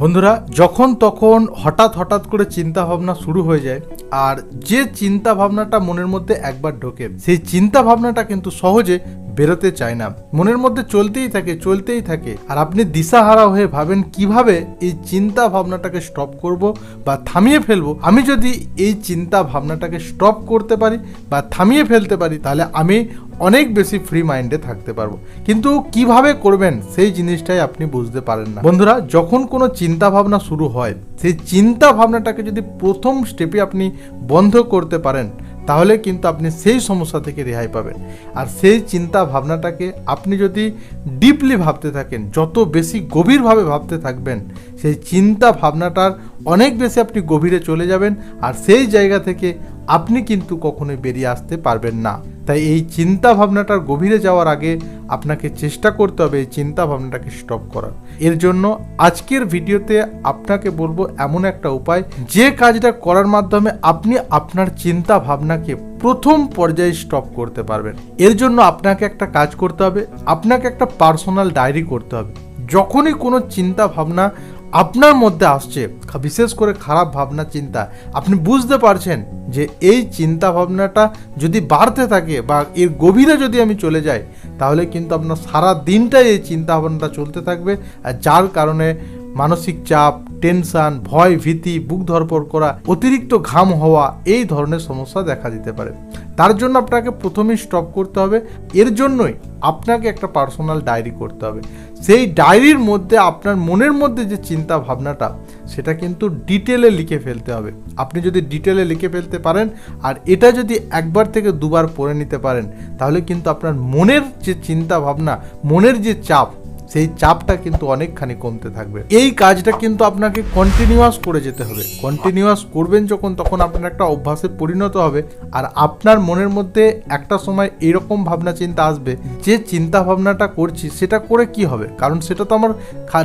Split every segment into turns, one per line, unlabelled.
বন্ধুরা, যখন তখন হঠাৎ হঠাৎ করে চিন্তা ভাবনা শুরু হয়ে যায় আর যে চিন্তা ভাবনাটা মনের মধ্যে একবার ঢোকে, সেই চিন্তা ভাবনাটা কিন্তু সহজে বেরোতে চায় না। মনের মধ্যে চলতেই থাকে চলতেই থাকে। আর আপনি দিশাহারা হয়ে ভাবেন কীভাবে এই চিন্তা ভাবনাটাকে স্টপ করব বা থামিয়ে ফেলব। আমি যদি এই চিন্তা ভাবনাটাকে স্টপ করতে পারি বা থামিয়ে ফেলতে পারি, তাহলে আমি অনেক বেশি ফ্রি মাইন্ডে থাকতে পারব। কিন্তু কীভাবে করবেন সেই জিনিসটাই আপনি বুঝতে পারেন না। বন্ধুরা, যখন কোনো চিন্তা ভাবনা শুরু হয়, সেই চিন্তা ভাবনাটাকে যদি প্রথম স্টেপে আপনি বন্ধ করতে পারেন, তাহলে কিন্তু আপনি সেই সমস্যা থেকে রেহাই পাবেন। আর সেই চিন্তা ভাবনাটাকে আপনি যদি ডিপলি ভাবতে থাকেন, যত বেশি গভীরভাবে ভাবতে থাকবেন, সেই চিন্তা ভাবনাটার অনেক বেশি আপনি গভীরে চলে যাবেন, আর সেই জায়গা থেকে আপনি কিন্তু কখনোই বেরিয়ে আসতে পারবেন না। তাই এই চিন্তা ভাবনাটার গভীরে যাওয়ার আগে আপনাকে চেষ্টা করতে হবে এই চিন্তা ভাবনাটাকে স্টপ করার। এর জন্য আজকের ভিডিওতে আপনাকে বলব এমন একটা উপায়, যে কাজটা করার মাধ্যমে আপনি আপনার চিন্তা ভাবনাকে প্রথম পর্যায়ে স্টপ করতে পারবেন। এর জন্য আপনাকে একটা কাজ করতে হবে, আপনাকে একটা পার্সোনাল ডায়েরি করতে হবে। যখনই কোনো চিন্তা ভাবনা আপনার মধ্যে আসছে বিশেষ করে খারাপ ভাবনা, চিন্তা। আপনি বুঝতে পারছেন যে এই চিন্তা ভাবনাটা যদি বাড়তে থাকে বা এর গভীরে যদি আমি চলে যাই, তাহলে কিন্তু আপনার সারা দিনটাই এই চিন্তা ভাবনাটা চলতে থাকবে। আর যার কারণে মানসিক চাপ, টেনশন, ভয়, ভীতি, বুক ধরপড় করা, অতিরিক্ত ঘাম হওয়া, এই ধরনের সমস্যা দেখা দিতে পারে। তার জন্য আপনাকে প্রথমেই স্টপ করতে হবে। এর জন্যই আপনাকে একটা পার্সোনাল ডায়েরি করতে হবে। সেই ডায়েরির মধ্যে আপনার মনের মধ্যে যে চিন্তা ভাবনাটা, সেটা কিন্তু ডিটেলে লিখে ফেলতে হবে। আপনি যদি ডিটেলে লিখে ফেলতে পারেন, আর এটা যদি একবার থেকে দুবার পড়ে নিতে পারেন, তাহলে কিন্তু আপনার মনের যে চিন্তা ভাবনা, মনের যে চাপ সেই চাপটা কিন্তু অনেকখানি কমতে থাকবে। এই কাজটা কিন্তু আপনাকে কন্টিনিউয়াস করে যেতে হবে। কন্টিনিউয়াস করবেন যখন, তখন আপনার একটা অভ্যাসে পরিণত হবে। আর আপনার মনের মধ্যে একটা সময় এরকম ভাবনা চিন্তা আসবে, যে চিন্তা ভাবনাটা করছি, সেটা করে কি হবে? কারণ সেটা তো আমার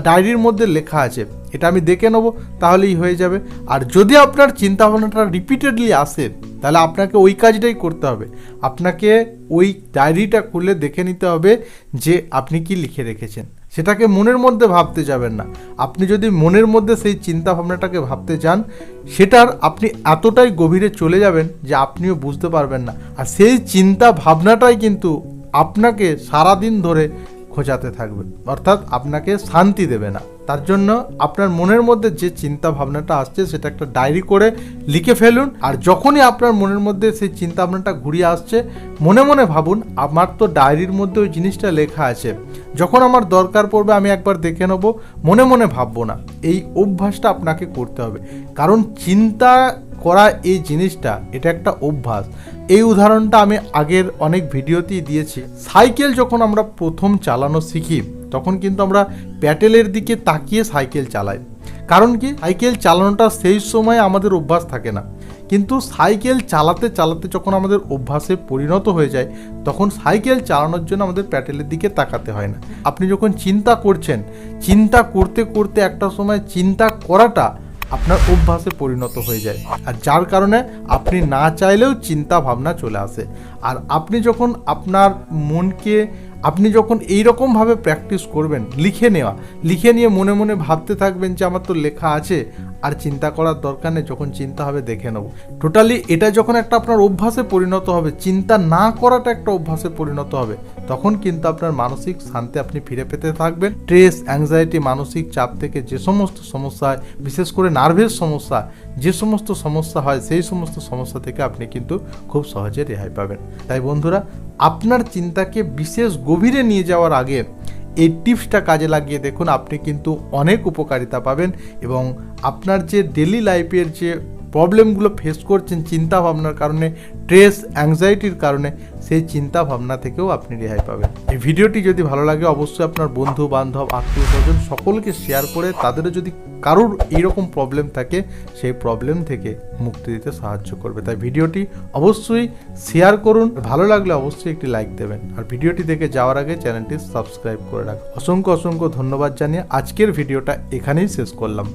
ডায়েরির মধ্যে লেখা আছে। এটা আমি দেখে নেব, তাহলেই হয়ে যাবে। আর যদি আপনার চিন্তা ভাবনাটা রিপিটেডলি আসে, তাহলে আপনাকে ওই কাজটাই করতে হবে। আপনাকে ওই ডায়েরিটা খুলে দেখে নিতে হবে যে আপনি কি লিখে রেখেছেন। সেটাকে মনের মধ্যে ভাবতে যাবেন না। আপনি যদি মনের মধ্যে সেই চিন্তা ভাবনাটাকে ভাবতে যান, সেটার আপনি এতটাই গভীরে চলে যাবেন যে আপনিও বুঝতে পারবেন না। আর সেই চিন্তা ভাবনাটাই কিন্তু আপনাকে সারাদিন ধরে খোঁজাতে থাকবে। অর্থাৎ আপনাকে শান্তি দেবে না। তার জন্য আপনার মনের মধ্যে যে চিন্তা ভাবনাটা আসছে সেটা একটা ডায়েরি করে লিখে ফেলুন। আর যখনই আপনার মনের মধ্যে সেই চিন্তা ভাবনাটা ঘুরিয়ে আসছে, মনে মনে ভাবুন, আমার তো ডায়েরির মধ্যে ওই জিনিসটা লেখা আছে। যখন আমার দরকার পড়বে, আমি একবার দেখে নেব। মনে মনে ভাববো না। এই অভ্যাসটা আপনাকে করতে হবে। কারণ চিন্তা করা এই জিনিসটা, এটা একটা অভ্যাস। এই উদাহরণটা আমি আগের অনেক ভিডিওতেই দিয়েছি। সাইকেল যখন আমরা প্রথম চালানো শিখি, তখন কিন্তু আমরা প্যাটেলের দিকে তাকিয়ে সাইকেল চালাই। কারণ কি? সাইকেল চালানোটা সেই সময় আমাদের অভ্যাস থাকে না। কিন্তু সাইকেল চালাতে চালাতে যখন আমাদের অভ্যাসে পরিণত হয়ে যায়, তখন সাইকেল চালানোর জন্য আমাদের প্যাটেলের দিকে তাকাতে হয় না। আপনি যখন চিন্তা করছেন, চিন্তা করতে করতে একটা সময় চিন্তা করাটা আপনার অভ্যাসে পরিণত হয়ে যায়। আর যার কারণে আপনি না চাইলেও চিন্তা ভাবনা চলে আসে। আর আপনি যখন আপনার মনকে আপনি যখন এই রকমভাবে প্র্যাকটিস করবেন, লিখে নেওয়া, লিখে নিয়ে মনে মনে ভাবতে থাকবেন যে আমার তো লেখা আছে, আর চিন্তা করার দরকার নেই, যখন চিন্তা হবে দেখে নেব। টোটালি এটা যখন একটা আপনার অভ্যাসে পরিণত হবে, চিন্তা না করাটা একটা অভ্যাসে পরিণত হবে, তখন কিন্তু আপনার মানসিক শান্তি আপনি ফিরে পেতে থাকবেন। স্ট্রেস অ্যাংজাইটি মানসিক চাপ থেকে যে সমস্ত সমস্যা হয়, বিশেষ করে নার্ভের সমস্যা, যে সমস্ত সমস্যা হয়, সেই সমস্ত সমস্যা থেকে আপনি কিন্তু খুব সহজে রেহাই পাবেন। তাই বন্ধুরা আপনার চিন্তাকে বিশেষ গভীরে নিয়ে যাওয়ার আগে এই টিপসটা কাজে লাগিয়ে দেখুন, আপনি কিন্তু অনেক উপকারিতা পাবেন এবং আপনার যে ডেলি লাইফের যে প্রবলেমগুলো ফেস করছেন চিন্তা ভাবনার কারণে স্ট্রেস অ্যাংজাইটির কারণে, সেই চিন্তা ভাবনা থেকেও আপনি রেহাই পাবেন। এই ভিডিওটি যদি ভালো লাগে, অবশ্যই আপনার বন্ধু, বান্ধব, আত্মীয় স্বজন সকলকে শেয়ার করে তাদেরও যদি কারোর এইরকম প্রবলেম থাকে, সেই প্রবলেম থেকে মুক্তি দিতে সাহায্য করবে। তাই ভিডিওটি অবশ্যই শেয়ার করুন। ভালো লাগলে অবশ্যই একটি লাইক দেবেন। আর ভিডিওটি দেখে যাওয়ার আগে চ্যানেলটি সাবস্ক্রাইব করে রাখুন। অসংখ্য অসংখ্য ধন্যবাদ জানিয়ে আজকের ভিডিওটা এখানেই শেষ করলাম।